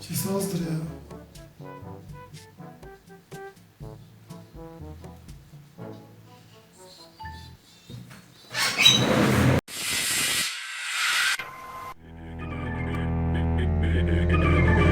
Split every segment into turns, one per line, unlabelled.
Kesin azdır ya. Thank you.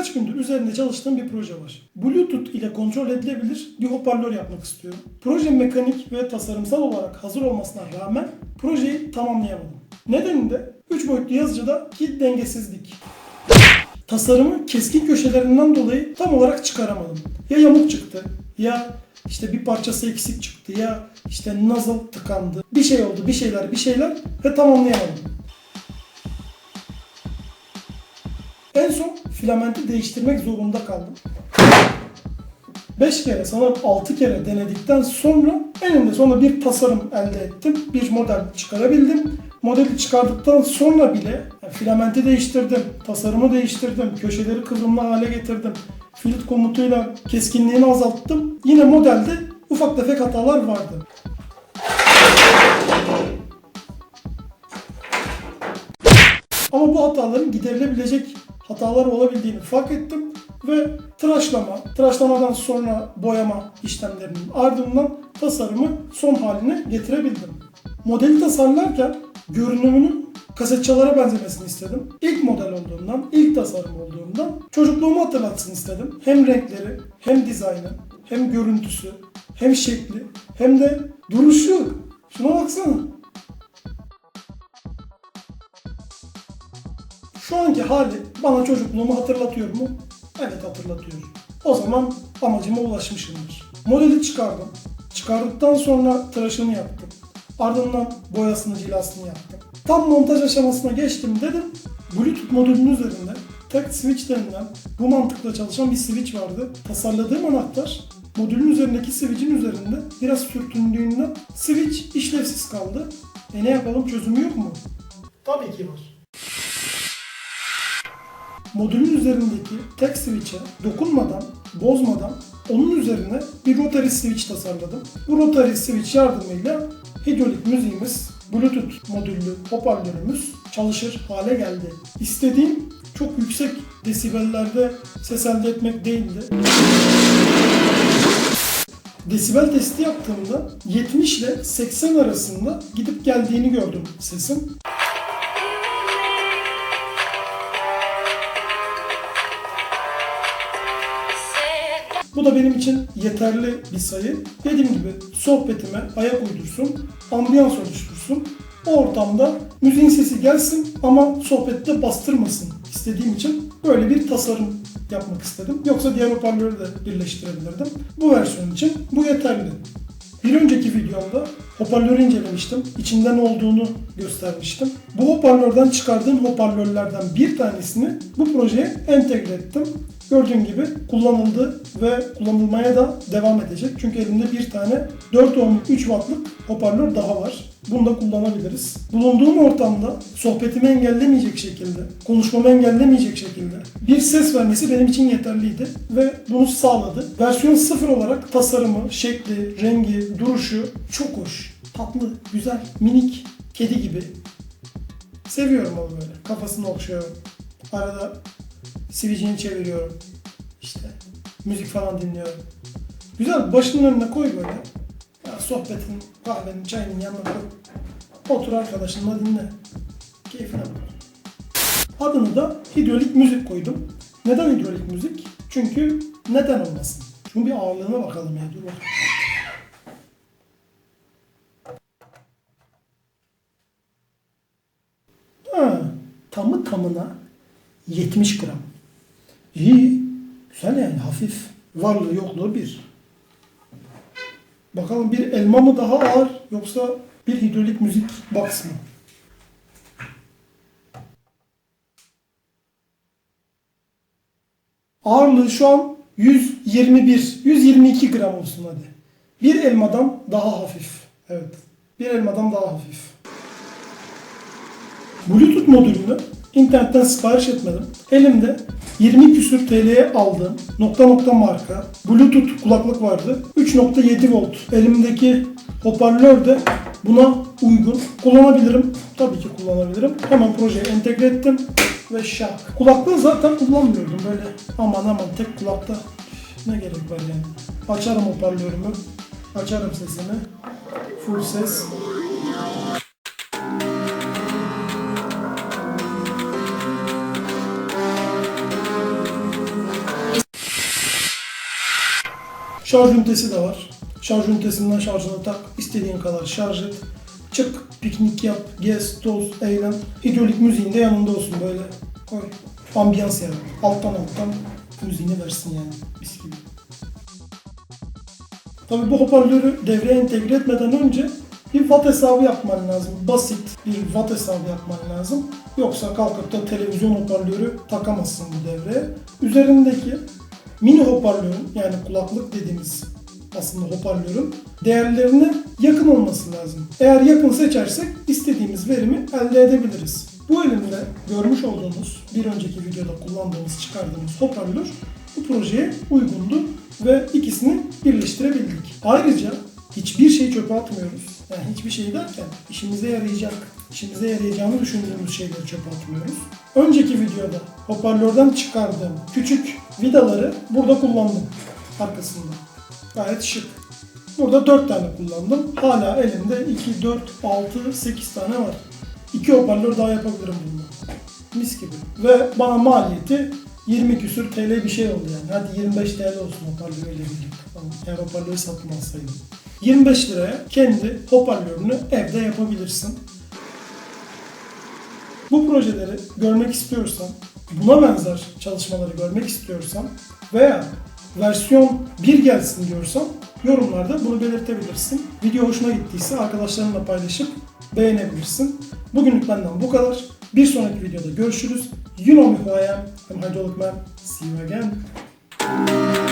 Birkaç gündür üzerinde çalıştığım bir proje var. Bluetooth ile kontrol edilebilir bir hoparlör yapmak istiyorum. Proje mekanik ve tasarımsal olarak hazır olmasına rağmen projeyi tamamlayamadım. Nedeni de 3 boyutlu yazıcıdaki dengesizlik. Tasarımı keskin köşelerinden dolayı tam olarak çıkaramadım. Ya yamuk çıktı ya işte bir parçası eksik çıktı ya işte nozzle tıkandı. Bir şey oldu bir şeyler bir şeyler ve tamamlayamadım. En son filamenti değiştirmek zorunda kaldım. 5 kere sanırım 6 kere denedikten sonra eninde sonunda bir tasarım elde ettim. Bir model çıkarabildim. Modeli çıkardıktan sonra bile yani filamenti değiştirdim, tasarımı değiştirdim, köşeleri kıvrımlı hale getirdim. Filit komutuyla keskinliğini azalttım. Yine modelde ufak tefek hatalar vardı. Ama bu hataların giderilebilecek hatalar olabildiğini fark ettim ve tıraşlama, tıraşlamadan sonra boyama işlemlerinin ardından tasarımı son haline getirebildim. Modeli tasarlarken görünümünün kasetçalara benzemesini istedim. İlk model olduğundan, ilk tasarım olduğundan çocukluğumu hatırlatsın istedim. Hem renkleri, hem dizaynı, hem görüntüsü, hem şekli, hem de duruşu. Şuna baksana. Şu anki hali bana çocukluğumu hatırlatıyor mu? Evet hatırlatıyor. O zaman amacıma ulaşmışımdır. Modeli çıkardım. Çıkardıktan sonra tıraşını yaptım. Ardından boyasını, cilasını yaptım. Tam montaj aşamasına geçtim dedim. Bluetooth modülünün üzerinde tek switch denilen bu mantıkla çalışan bir switch vardı. Tasarladığım anahtar modülün üzerindeki switch'in üzerinde biraz sürtündüğünden switch işlevsiz kaldı. E ne yapalım çözümü yok mu? Tabii ki var modülün üzerindeki tek switch'e dokunmadan, bozmadan onun üzerine bir rotary switch tasarladım. Bu rotary switch yardımıyla hidrolik müziğimiz, Bluetooth modüllü hoparlörümüz çalışır hale geldi. İstediğim çok yüksek desibellerde ses elde etmek değildi. Desibel testi yaptığımda 70 ile 80 arasında gidip geldiğini gördüm sesin. Bu da benim için yeterli bir sayı. Dediğim gibi sohbetime ayak uydursun, ambiyans oluştursun. O ortamda müziğin sesi gelsin ama sohbette bastırmasın istediğim için böyle bir tasarım yapmak istedim. Yoksa diğer hoparlörü de birleştirebilirdim. Bu versiyon için bu yeterli. Bir önceki videomda hoparlörü incelemiştim. İçinde ne olduğunu göstermiştim. Bu hoparlörden çıkardığım hoparlörlerden bir tanesini bu projeye entegre ettim. Gördüğün gibi kullanıldı ve kullanılmaya da devam edecek. Çünkü elimde bir tane 4 ohmluk 3 wattlık hoparlör daha var. Bunu da kullanabiliriz. Bulunduğum ortamda sohbetimi engellemeyecek şekilde, konuşmamı engellemeyecek şekilde bir ses vermesi benim için yeterliydi ve bunu sağladı. Versiyon 0 olarak tasarımı, şekli, rengi, duruşu çok hoş, tatlı, güzel, minik, kedi gibi. Seviyorum onu böyle. Kafasını okşuyorum. Arada sivilcini çeviriyorum. İşte müzik falan dinliyorum. Güzel başının önüne koy böyle. Ya sohbetin, kahvenin, çayının yanına koy. Otur arkadaşınla dinle. Keyfine bak. Adını da hidrolik müzik koydum. Neden hidrolik müzik? Çünkü neden olmasın? Şunun bir ağırlığına bakalım ya. Dur bakalım. Ha, tamı tamına 70 gram. İyi. Güzel yani hafif. Varlığı yokluğu bir. Bakalım bir elma mı daha ağır yoksa bir hidrolik müzik box mı? Ağırlığı şu an 121, 122 gram olsun hadi. Bir elmadan daha hafif. Evet. Bir elmadan daha hafif. Bluetooth modülünü internetten sipariş etmedim. Elimde 20 küsür TL'ye aldığım nokta nokta marka Bluetooth kulaklık vardı. 3.7 volt. Elimdeki hoparlör de buna uygun. Kullanabilirim. Tabii ki kullanabilirim. Hemen projeye entegre ettim ve şak. Kulaklığı zaten kullanmıyordum. Böyle aman aman tek kulakta ne gerek var yani. Açarım hoparlörümü. Açarım sesini. Full ses. Şarj ünitesi de var. Şarj ünitesinden şarjını tak, istediğin kadar şarj et. Çık, piknik yap, gez, toz, eğlen. Hidrolik müziğin de yanında olsun böyle. Koy. Ambiyans yani. Alttan alttan müziğini versin yani. Mis gibi. Tabii bu hoparlörü devreye entegre etmeden önce bir watt hesabı yapman lazım. Basit bir watt hesabı yapman lazım. Yoksa kalkıp da televizyon hoparlörü takamazsın bu devreye. Üzerindeki mini hoparlörün yani kulaklık dediğimiz aslında hoparlörün değerlerine yakın olması lazım. Eğer yakın seçersek istediğimiz verimi elde edebiliriz. Bu elimde görmüş olduğunuz bir önceki videoda kullandığımız çıkardığımız hoparlör bu projeye uygundu ve ikisini birleştirebildik. Ayrıca hiçbir şeyi çöpe atmıyoruz. Yani hiçbir şey derken işimize yarayacak, işimize yarayacağını düşündüğümüz şeyleri çöpe atmıyoruz. Önceki videoda hoparlörden çıkardığım küçük vidaları burada kullandım arkasında. Gayet şık. Burada 4 tane kullandım. Hala elimde 2, 4, 6, 8 tane var. 2 hoparlör daha yapabilirim bununla. Mis gibi. Ve bana maliyeti 20 küsür TL bir şey oldu yani. Hadi 25 TL olsun hoparlörüyle birlikte. Eğer hoparlörü satın alsaydım. 25 liraya kendi hoparlörünü evde yapabilirsin. Bu projeleri görmek istiyorsan, buna benzer çalışmaları görmek istiyorsan veya versiyon 1 gelsin diyorsan yorumlarda bunu belirtebilirsin. Video hoşuna gittiyse arkadaşlarınla paylaşıp beğenebilirsin. Bugünlük benden bu kadar. Bir sonraki videoda görüşürüz. You know me who I am. I'm Hydraulic. See you again.